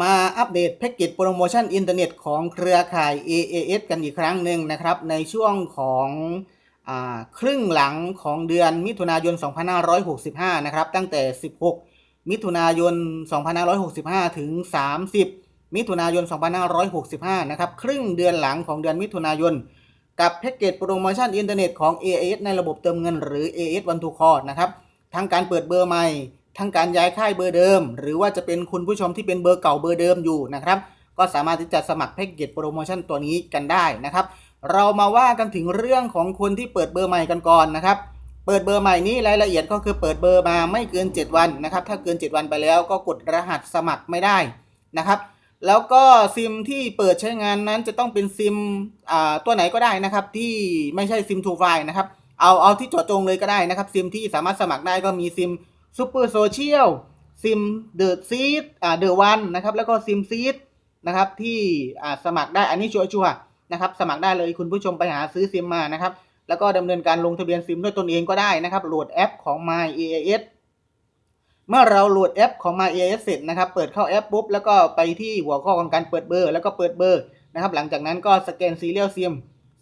มาอัปเดตแพ็กเกจโปรโมชั่นอินเทอร์เน็ตของเครือข่าย AAS กันอีกครั้งหนึ่งนะครับ ในช่วงของอครึ่งหลังของเดือนมิถุนายน 2565 นะครับ ตั้งแต่ 16 มิถุนายน 2565 ถึง 30 มิถุนายน 2565 นะครับ ครึ่งเดือนหลังของเดือนมิถุนายน กับแพ็กเกจโปรโมชั่นอินเทอร์เน็ตของ AAS ในระบบเติมเงินหรือ AAS One to Call นะครับ ทั้งการเปิดเบอร์ใหม่ ทั้งการย้ายค่ายเบอร์เดิม หรือว่าจะเป็นคุณผู้ชมที่เป็นเบอร์เก่าเบอร์เดิมอยู่นะครับ ก็สามารถที่จะสมัครแพ็กเกจโปรโมชั่นตัวนี้กันได้นะครับ เรามาว่ากันถึงเรื่องของคนที่เปิดเบอร์ใหม่กันก่อนนะครับ เปิดเบอร์ใหม่นี้รายละเอียดก็คือเปิดเบอร์มาไม่เกิน 7 วันนะครับ ถ้าเกิน 7 วันไปแล้วก็กดรหัสสมัครไม่ได้นะครับ แล้วก็ซิมที่เปิดใช้งานนั้นจะต้องเป็นซิมตัวไหนก็ได้นะครับ ที่ไม่ใช่ซิมทูไฟนะครับ เอาเอาที่จาะจงเลยก็ได้นะครับ ซิมที่สามารถสมัครได้ก็มีซิม ซูเปอร์โซเชียลซิมเดอะซีดอ่าเดอะวันนะครับแล้วก็ซิมซีดนะครับที่อ่าสมัครได้อันนี้ชัวร์ๆนะครับสมัครได้เลยคุณผู้ชมไปหาซื้อซิมมานะครับแล้วก็ดำเนินการลงทะเบียนซิมด้วยตนเองก็ได้นะครับโหลดแอปของ My AIS เมื่อเราโหลดแอปของ My AIS เสร็จนะครับเปิดเข้าแอปปุ๊บแล้วก็ไปที่หัวข้อของการเปิดเบอร์ แล้วก็เปิดเบอร์นะครับหลังจากนั้นก็สแกนซีเรียลซิม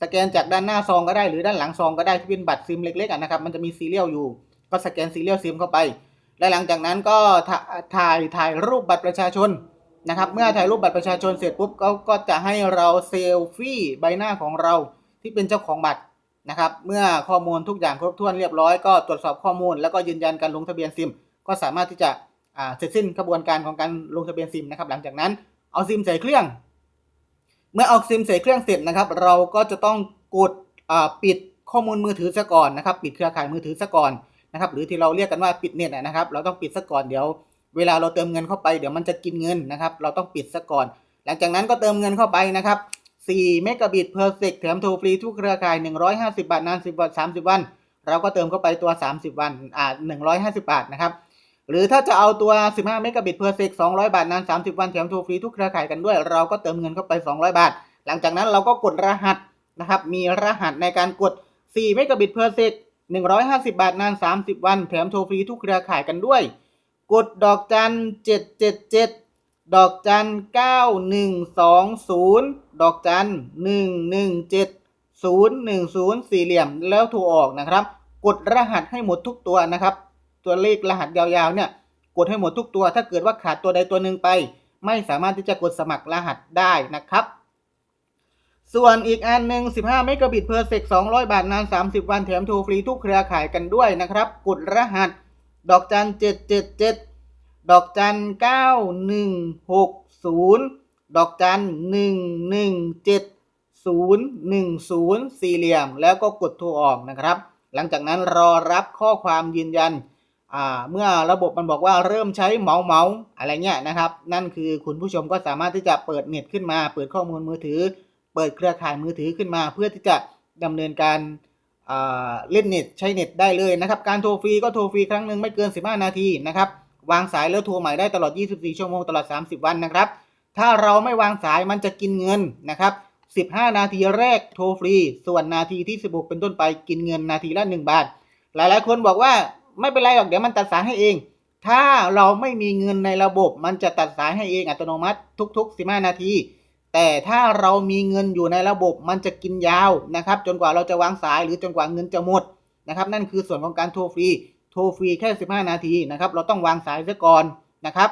สแกนจากด้านหน้าซองก็ได้หรือด้านหลังซองก็ได้ที่เป็นบัตรซิมเล็กๆนะครับมันจะมีซีเรียลอยู่ ก็สแกนซีเรียลซิมเข้าไป และหลังจากนั้นก็ถ่าถ่ายถ่ายรูปบัตรประชาชนนะครับ เมื่อถ่ายรูปบัตรประชาชนเสร็จปุ๊บเขาก็จะให้เราเซลฟี่ใบหน้าของเราที่เป็นเจ้าของบัตรนะครับ เมื่อข้อมูลทุกอย่างครบถ้วนเรียบร้อยก็ตรวจสอบข้อมูล แล้วก็ยืนยันการลงทะเบียนซิม ก็สามารถที่จะอ่าเสร็จสิ้นกระบวนการของการลงทะเบียนซิมนะครับ หลังจากนั้นเอาซิมใส่เครื่อง เมื่อเอาซิมใส่เครื่องเสร็จนะครับ เราก็จะต้องกดอ่าปิดข้อมูลมือถือซะก่อนนะครับ ปิดเครือข่ายมือถือซะก่อน นะครับหรือที่เราเรียกกันว่าปิดเน็ตนะครับ เราต้องปิดซะก่อนเดี๋ยว เวลาเราเติมเงินเข้าไปเดี๋ยวมันจะกินเงินนะครับ เราต้องปิดซะก่อน หลังจากนั้นก็เติมเงินเข้าไปนะครับ4เมกะบิตเพอร์เซกแถมโทรฟรีทุกเครือข่าย 150 บาทนาน 10 วัน30 วัน เราก็เติมเข้าไปตัว 30 วันอ่า150 บาทนะครับหรือถ้าจะเอาตัว 15 เมกะบิตเพอร์เซก200 บาทนาน 30 วันแถมโทรฟรีทุกเครือข่ายกันด้วย เราก็เติมเงินเข้าไป 200 บาท หลังจากนั้นเราก็กดรหัสนะครับ มีรหัสในการกด 4 เมกะบิตเพอร์เซก 150 บาทนาน 30 วัน แถมโทรฟรีทุกเครือข่ายกันด้วย กดดอกจัน 777 ดอกจัน 9120 ดอกจัน 117 010 สี่เหลี่ยมแล้วโทรออกนะครับ กดรหัสให้หมดทุกตัวนะครับ ตัวเลขรหัสยาวๆเนี่ยกดให้หมดทุกตัว ถ้าเกิดว่าขาดตัวใดตัวหนึ่งไป ไม่สามารถที่จะกดสมัครรหัสได้นะครับ ส่วนอีกอันหนึ่ง15 เมกะบิตเพอร์เซก200 บาท นาน 30 วันแถมโทรฟรีทุกเครือข่ายกันด้วยนะครับ กดรหัส ดอกจัน 777 ดอกจัน 9160 ดอกจัน 117 010 สี่เหลี่ยม แล้วก็กดโทรออกนะครับ หลังจากนั้นรอรับข้อความยืนยัน เมื่อระบบมันบอกว่าเริ่มใช้เมาเมาอะไรเงี้ยนะครับ นั่นคือคุณผู้ชมก็สามารถที่จะเปิดเน็ตขึ้นมา เปิดข้อมูลมือถือ เปิดเครือข่ายมือถือขึ้นมา เพื่อที่จะดำเนินการเล่นเน็ตใช้เน็ตได้เลยนะครับ การโทรฟรีก็โทรฟรีครั้งหนึ่งไม่เกิน 15 นาทีนะครับ วางสายแล้วโทรใหม่ได้ตลอด 24 ชั่วโมงตลอด 30 วันนะครับ ถ้าเราไม่วางสายมันจะกินเงินนะครับ 15 นาทีแรกโทรฟรี ส่วนนาทีที่ 16 เป็นต้นไปกินเงินนาทีละ 1 บาท หลายๆ คนบอกว่าไม่เป็นไรหรอกเดี๋ยวมันตัดสายให้เอง ถ้าเราไม่มีเงินในระบบมันจะตัดสายให้เองอัตโนมัติทุก ๆ 15 นาที แต่ถ้าเรามีเงินอยู่ในระบบมันจะกินยาวนะครับ จนกว่าเราจะวางสายหรือจนกว่าเงินจะหมดนะครับ นั่นคือส่วนของการโทรฟรี โทรฟรีแค่ 15 นาทีนะครับ เราต้องวางสายซะก่อนนะครับ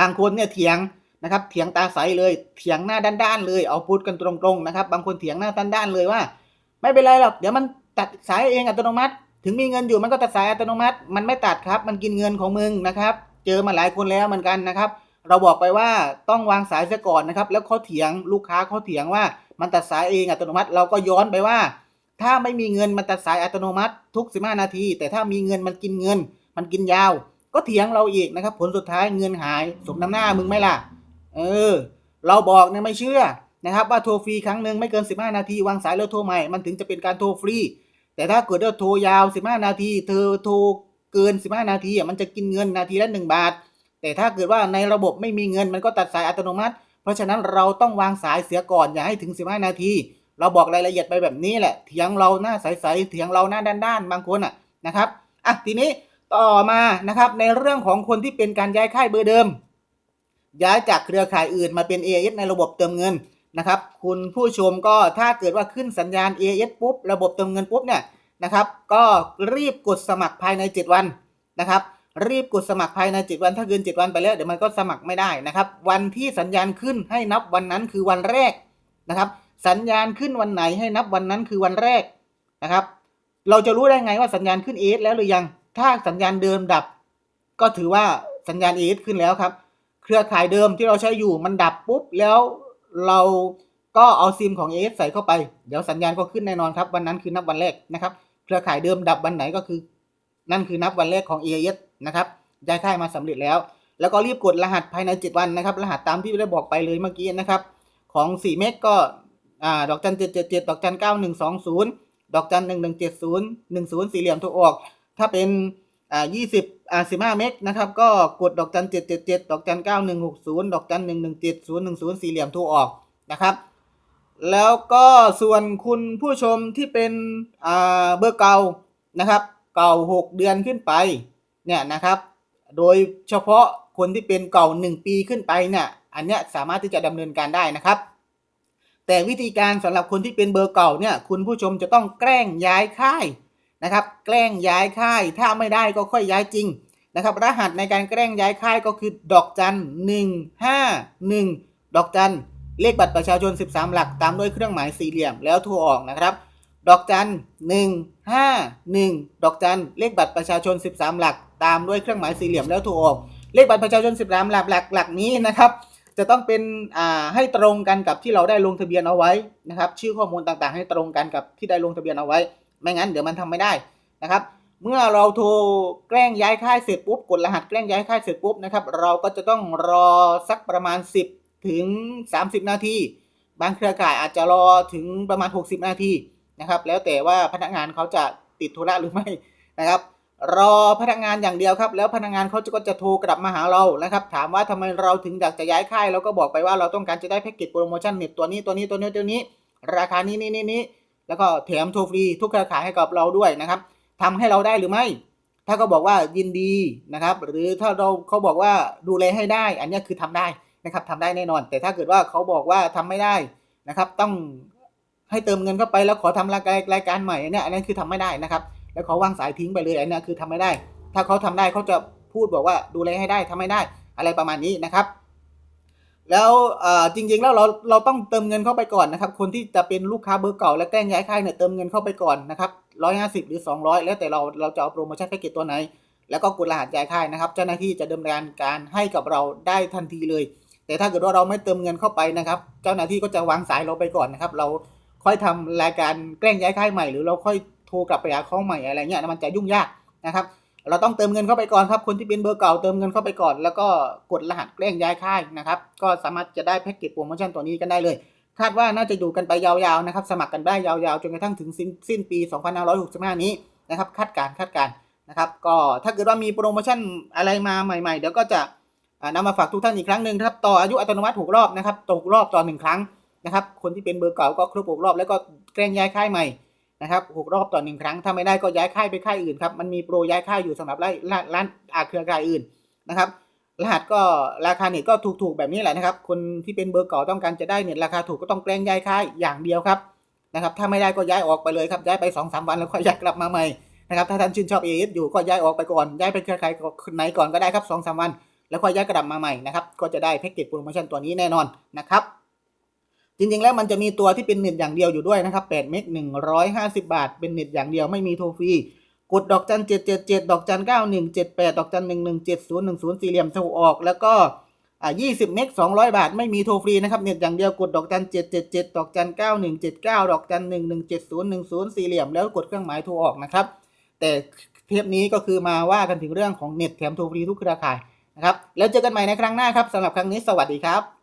บางคนเนี่ยเถียงนะครับ เถียงตาใสเลยเถียงหน้าด้านๆเลย เอาพูดกันตรงๆนะครับ บางคนเถียงหน้าด้านๆเลยว่า ไม่เป็นไรหรอกเดี๋ยวมันตัดสายเองอัตโนมัติ ถึงมีเงินอยู่มันก็ตัดสายอัตโนมัติ มันไม่ตัดครับ มันกินเงินของมึงนะครับ เจอมาหลายคนแล้วเหมือนกันนะครับ เราบอกไปว่าต้องวางสายซะก่อนนะครับ แล้วเขาเถียงลูกค้าเขาเถียงว่ามันตัดสายเองอัตโนมัติ เราก็ย้อนไปว่า ถ้าไม่มีเงินมันตัดสายอัตโนมัติ ทุก 15 นาที แต่ถ้ามีเงินมันกินเงิน มันกินยาว ก็เถียงเราอีกนะครับ ผลสุดท้ายเงินหาย สมน้ำหน้ามึงไหมล่ะ เออ เราบอกเนี่ยไม่เชื่อนะครับว่าโทรฟรีครั้งหนึ่งไม่เกิน 15 นาที วางสายแล้วโทรใหม่มันถึงจะเป็นการโทรฟรีแต่ถ้าเกิดว่าโทรยาว 15 นาที เธอโทรเกิน 15 นาทีอะมันจะกินเงินนาทีละ1บาท แต่ถ้าเกิดว่าในระบบไม่มีเงินมันก็ตัดสายอัตโนมัติ เพราะฉะนั้นเราต้องวางสายเสียก่อนอย่าให้ถึง 15 นาที เราบอกรายละเอียดไปแบบนี้แหละเถียงเราหน้าใสๆเถียงเราหน้าด้านๆบางคนอะนะครับอะทีนี้ต่อมานะครับในเรื่องของคนที่เป็นการย้ายค่ายเบอร์เดิม ย้ายจากเครือข่ายอื่นมาเป็น AIS ในระบบเติมเงินนะครับ คุณผู้ชมก็ถ้าเกิดว่าขึ้นสัญญาณ AIS ปุ๊บ ระบบเติมเงินปุ๊บเนี่ยนะครับ ก็รีบกดสมัครภายใน 7 วันนะครับ รีบกดสมัครภายใน 7 วันถ้าเกิน 7 วันไปแล้วเดี๋ยวมันก็สมัครไม่ได้นะครับ วันที่สัญญาณขึ้นให้นับวันนั้นคือวันแรกนะครับ สัญญาณขึ้นวันไหนให้นับวันนั้นคือวันแรกนะครับ เราจะรู้ได้ไงว่าสัญญาณขึ้น AS แล้วหรือยัง ถ้าสัญญาณเดิมดับ ก็ถือว่าสัญญาณ AS ขึ้นแล้วครับ เครือข่ายเดิมที่เราใช้อยู่มันดับปุ๊บแล้วเราก็เอาซิมของ AS ใส่เข้าไป เดี๋ยวสัญญาณก็ขึ้นแน่นอนครับ วันนั้นคือนับวันแรกนะครับ เครือข่ายเดิมดับวันไหนก็คือ นั่นคือนับวันแรกของ AIS นะครับย้ายค่ายมาสำเร็จแล้ว แล้วก็รีบกดรหัสภายใน 7 วันนะครับ รหัสตามที่ได้บอกไปเลยเมื่อกี้นะครับ ของ4เมกก็ดอกจันเจ็ดเจ็ดเจ็ดดอกจันเก้าหนึ่งสองศูนย์ดอกจันหนึ่งหนึ่งเจ็ดศูนย์หนึ่งศูนย์สี่เหลี่ยมถูกออก ถ้าเป็นอ่ายี่สิบอ่าสิบห้าเมกนะครับก็กดดอกจันเจ็ดเจ็ดเจ็ดดอกจันเก้าหนึ่งหกศูนย์ดอกจันหนึ่งหนึ่งเจ็ดศูนย์หนึ่งศูนย์สี่เหลี่ยมถูกออกนะครับ แล้วก็ส่วนคุณผู้ชมที่เป็นอ่าเบอร์เก่านะครับ เก่า 6 เดือนขึ้นไปเนี่ยนะครับ โดยเฉพาะคนที่เป็นเก่า 1 ปีขึ้นไปเนี่ยอันเนี้ยสามารถที่จะดำเนินการได้นะครับ แต่วิธีการสำหรับคนที่เป็นเบอร์เก่าเนี่ยคุณผู้ชมจะต้องแกล้งย้ายค่ายนะครับ แกล้งย้ายค่ายถ้าไม่ได้ก็ค่อยย้ายจริงนะครับ รหัสในการแกล้งย้ายค่ายก็คือดอกจันหนึ่งห้าหนึ่งดอกจันเลขบัตรประชาชน 13 หลัก ตามด้วยเครื่องหมายสี่เหลี่ยมแล้วโทรออกนะครับ ดอกจันหนึ่งห้าหนึ่งดอกจันเลขบัตรประชาชน 13 หลัก ตามด้วยเครื่องหมายสี่เหลี่ยมแล้วโทรออกเลขบัตรประชาชน 13 หลักหลักหลักนี้นะครับ จะต้องเป็นอ่าให้ตรงกันกับที่เราได้ลงทะเบียนเอาไว้นะครับ ชื่อข้อมูลต่างๆ ให้ตรงกันกับที่ได้ลงทะเบียนเอาไว้ ไม่งั้นเดี๋ยวมันทำไม่ได้นะครับ เมื่อเราโทรแกล้งย้ายค่ายเสร็จปุ๊บกดรหัสแกล้งย้ายค่ายเสร็จปุ๊บนะครับเราก็จะต้องรอสักประมาณ 10 ถึง 30 นาทีบางเครือข่ายอาจจะรอถึงประมาณ 60 นาที นะครับ แล้วแต่ว่าพนักงานเขาจะติดธุระหรือไม่นะครับ รอพนักงานอย่างเดียวครับ แล้วพนักงานเขาจะก็จะโทรกลับมาหาเรานะครับ ถามว่าทำไมเราถึงอยากจะย้ายค่ายเราก็บอกไปว่าเราต้องการจะได้แพ็กเกจโปรโมชั่นเน็ตตัวนี้ตัวนี้ตัวนี้ตัวนี้ ราคานี้นี้นี้นี้แล้วก็แถมโทรฟรีทุกเครือข่ายให้กับเราด้วยนะครับทำให้เราได้หรือไม่ ถ้าเขาบอกว่ายินดีนะครับ หรือถ้าเราเขาบอกว่าดูแลให้ได้ อันนี้คือทำได้นะครับทำได้แน่นอน แต่ถ้าเกิดว่าเขาบอกว่าทำไม่ได้นะครับ ต้อง ให้เติมเงินเข้าไปแล้วขอทำรายการรายการใหม่เนี้ยอันนั้นคือทำไม่ได้นะครับ แล้วเขาวางสายทิ้งไปเลยอันเนี้ยคือทำไม่ได้ ถ้าเขาทำได้เขาจะพูดบอกว่าดูแลให้ได้ทำไม่ได้อะไรประมาณนี้นะครับ แล้วจริงๆแล้วเราเราต้องเติมเงินเข้าไปก่อนนะครับ คนที่จะเป็นลูกค้าเบอร์เก่าและแกล้งย้ายค่ายเนี่ยเติมเงินเข้าไปก่อนนะครับร้อยห้าสิบหรือสองร้อยแล้วแต่เราเราจะเอาโปรโมชั่นแพ็กเกจตัวไหน แล้วก็กดรหัสย้ายค่ายนะครับ เจ้าหน้าที่จะดำเนินการให้กับเราได้ทันทีเลย แต่ถ้าเกิดว่าเราไม่เติมเงินเข้าไปนะครับ เจ้าหน้าที่ก็จะวางสายเราไปก่อนนะครับ เรา ค่อยทำรายการแกล้งย้ายค่ายใหม่หรือเราค่อยโทรกลับไปหาเขาใหม่อะไรเงี้ยมันจะยุ่งยากนะครับ เราต้องเติมเงินเข้าไปก่อนครับ คนที่เป็นเบอร์เก่าเติมเงินเข้าไปก่อน แล้วก็กดรหัสแกล้งย้ายค่ายนะครับ ก็สามารถจะได้แพ็กเกจโปรโมชั่นตัวนี้กันได้เลย คาดว่าน่าจะอยู่กันไปยาวๆนะครับ สมัครกันได้ยาวๆจนกระทั่งถึงสิ้นสิ้นปี 2565 นี้นะครับ คาดการคาดการนะครับ ก็ถ้าเกิดว่ามีโปรโมชั่นอะไรมาใหม่ ๆ เดี๋ยวก็จะอ่านำมาฝากทุกท่านอีกครั้งหนึ่งครับ ต่ออายุอัตโนมัติหกรอบนะครับตกรอบต่อหนึ่งครั้ง นะครับ คนที่เป็นเบอร์เก่าก็ครบหกรอบแล้วก็แกล้งย้ายค่ายใหม่นะครับหกรอบต่อหนึ่งครั้งถ้าไม่ได้ก็ย้ายค่ายไปค่ายอื่นครับมันมีโปรย้ายค่ายอยู่สำหรับร้านร้านอาเครือข่ายอื่นนะครับ รหัสก็ราคาเน็ตก็ถูกๆแบบนี้แหละนะครับ คนที่เป็นเบอร์เก่าต้องการจะได้เน็ตราคาถูกก็ต้องแกล้งย้ายค่ายอย่างเดียวครับนะครับ ถ้าไม่ได้ก็ย้ายออกไปเลยครับย้ายไป2อสวันแล้วค่อยย้ายกลับมาใหม่นะครับถ้าท่านชื่นชอบ AS อยู่ก็ย้ายออกไปก่อนย้ายไปเครือข่ายไหนก่อนก็ได้ครับ2อสวัน แล้วค่อยย้ายกลับมาใหม่นะครับก็จะได้แพ็กเกจโปรโมชั่นตัวนี้แน่นอนนะครับ จริงๆ แล้วมันจะมีตัวที่เป็นเน็ตอย่างเดียวอยู่ด้วยนะครับ8เมก150 บาท เป็นเน็ตอย่างเดียวไม่มีโทรฟรี กดดอกจัน777 ดอกจัน9178 ดอกจัน117010สี่เหลี่ยมโทรออก แล้วก็อ่า20 เมก200 บาท ไม่มีโทรฟรีนะครับ เน็ตอย่างเดียว กดดอกจัน777 ดอกจัน9179 ดอกจัน117010สี่เหลี่ยม แล้วกดเครื่องหมายโทรออกนะครับ แต่เทปนี้ก็คือมาว่ากันถึงเรื่องของเน็ตแถมโทรฟรีทุกเครือข่ายนะครับ แล้วเจอกันใหม่ในครั้งหน้าครับสำหรับครั้งนี้สวัสดีครับ